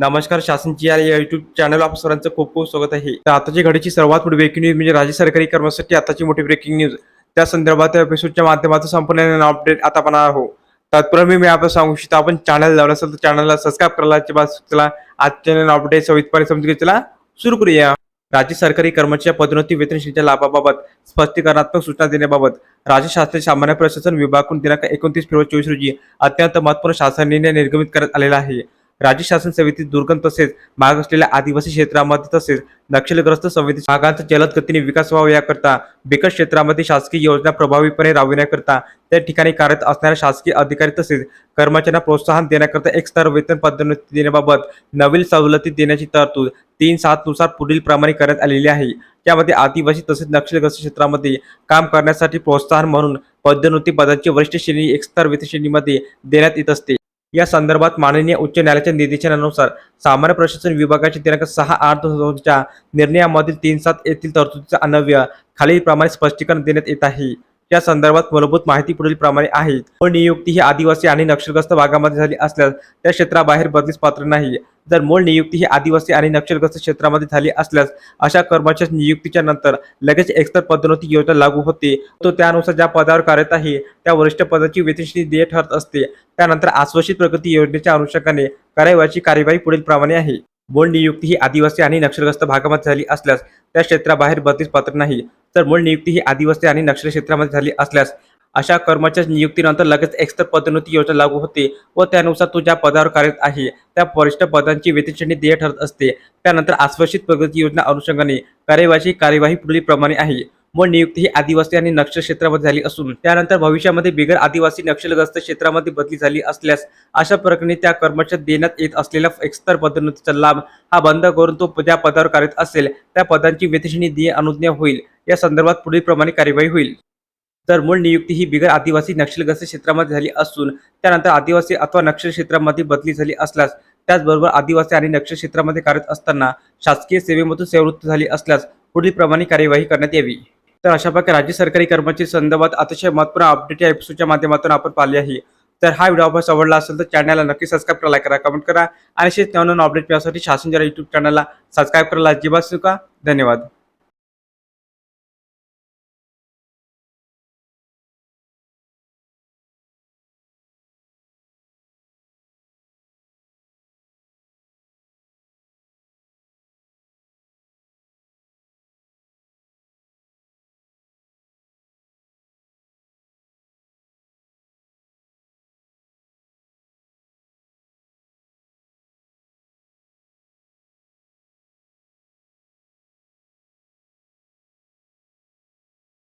नमस्कार शासनची या YouTube channel आप सरांचं खूप खूप स्वागत आहे. तर आताची घडीची सर्वात मोठी ब्रेकिंग न्यूज म्हणजे राज्य सरकारी कर्मचारी आताची मोठी ब्रेकिंग न्यूज त्या संदर्भात एपिसोडच्या माध्यमातून संपूर्ण अपडेट आता आपण आहो तत्पूर्वी मी आपण सांगू इच्छितो आपण चॅनल लावलं असेल तर चॅनलला सबस्क्राईब करायला अजिबात चला आजच्या अपडेट सवितपणे समजून चला सुरू करूया. राज्य सरकारी कर्मचारी पदोन्नती वेतन लाभाबाबत स्पष्टीकरणात्मक सूचना देण्याबाबत राज्य शासनाचे सामान्य प्रशासन विभागून दिनांक एकोणतीस फेब्रुवारी चोवीस रोजी अत्यंत महत्त्वपूर्ण शासन निर्णय निर्गमित करण्यात आलेला आहे. राज्य शासन समितीत दुर्गम तसेच माग असलेल्या आदिवासी क्षेत्रामध्ये तसेच नक्षलग्रस्त संवेदनशील भागांचा जलद गतीने विकास व्हावा याकरता बिकट क्षेत्रामध्ये शासकीय योजना प्रभावीपणे राबविण्याकरता त्या ठिकाणी कार्यरत असणाऱ्या शासकीय अधिकारी तसेच कर्मचाऱ्यांना प्रोत्साहन देण्याकरता एक स्तर वेतन पदोन्नती देण्याबाबत नवीन सवलती देण्याची तरतूद तीन सात नुसार पुढील प्रमाणे करण्यात आलेली आहे. त्यामध्ये आदिवासी तसेच नक्षलग्रस्त क्षेत्रामध्ये काम करण्यासाठी प्रोत्साहन म्हणून पदोन्नती पदाची वरिष्ठ श्रेणी एक स्तर वेतन श्रेणीमध्ये देण्यात येत असते. या संदर्भात माननीय उच्च न्यायालयाच्या निर्देशनानुसार सामान्य प्रशासन विभागाच्या दिनांक सहा आठ दोनच्या निर्णयामधील तीन सात येथील तरतुदीचा अन्वय खालीलप्रमाणे स्पष्टीकरण देण्यात येत आहे. या संदर्भात मूलभूत माहिती पुढील प्रमाणे आहे. पण नियुक्ती ही आदिवासी आणि नक्षलग्रस्त भागामध्ये झाली असल्यास त्या क्षेत्राबाहेर बदलीस पात्र नाही. जर मूळ नियुक्ती ही आदिवासी आणि नक्षलग्रस्त क्षेत्रामध्ये झाली असल्यास अशा कर्मचाऱ्याच्या नियुक्तीच्या नंतर लगेच एकतर पदोन्नती योजना लागू होते. तो त्यानुसार ज्या पदावर कार्यरत आहे त्या वरिष्ठ पदाची वेतनश्रेणी देय ठरत असते. त्यानंतर आश्वासित प्रगती योजनेच्या अनुषंगाने करावयाची कार्यवाही पुढील प्रमाणे आहे. मूळ नियुक्ती ही आदिवासी आणि नक्षलग्रस्त भागामध्ये झाली असल्यास त्या क्षेत्राबाहेर बदलीस पात्र नाही. तर मूळ नियुक्ती ही आदिवासी आणि नक्षल क्षेत्रामध्ये झाली असल्यास अशा कर्मचाऱ्या नियुक्तीनंतर लगेच एक्स्तर पदोन्नती योजना लागू होते व त्यानुसार तो ज्या पदावर कार्यरत आहे त्या वरिष्ठ पदांची वेतनश्रेणी देय ठरत असते. त्यानंतर आश्वासित प्रगती योजना अनुषंगाने कार्यवाही कार्यवाही पुढीलप्रमाणे आहे. व नियुक्ती ही आदिवासी आणि नक्षल क्षेत्रामध्ये झाली असून त्यानंतर भविष्यामध्ये बिगर आदिवासी नक्षलग्रस्त क्षेत्रामध्ये बदली झाली असल्यास अशा प्रकरणी त्या कर्मचाऱ्यात देण्यात येत असलेल्या एक्स्तर पदोन्नतीचा लाभ हा बंद करून तो ज्या पदावर कार्यरत असेल त्या पदांची वेतनश्रेणी देय अनुज्ञा होईल. या संदर्भात पुढीलप्रमाणे कार्यवाही होईल. तर मूळ नियुक्ती ही बिगर आदिवासी नक्षलग्रस्त क्षेत्रामध्ये झाली असून त्यानंतर आदिवासी अथवा नक्षल क्षेत्रामध्ये बदली झाली असल्यास त्याचबरोबर आदिवासी आणि नक्षल क्षेत्रामध्ये कार्यरत असताना शासकीय सेवेमधून सेवृत्त झाली असल्यास पुढील प्रमाणे कार्यवाही करण्यात यावी. तर अशा प्रकारे राज्य सरकारी कर्मचारी संदर्भात अतिशय महत्त्वपूर्ण अपडेट या एपिसोडच्या माध्यमातून आपण पाहिले आहे. तर हा व्हिडिओ आपण आवडला असेल तर चॅनलला नक्की सबस्क्राईब करा करा कमेंट करा आणि असेच नवनवीन अपडेट मिळण्यासाठी शासन जरा युट्यूब चॅनलला सबस्क्राईब करायला अजिबात चुका धन्यवाद.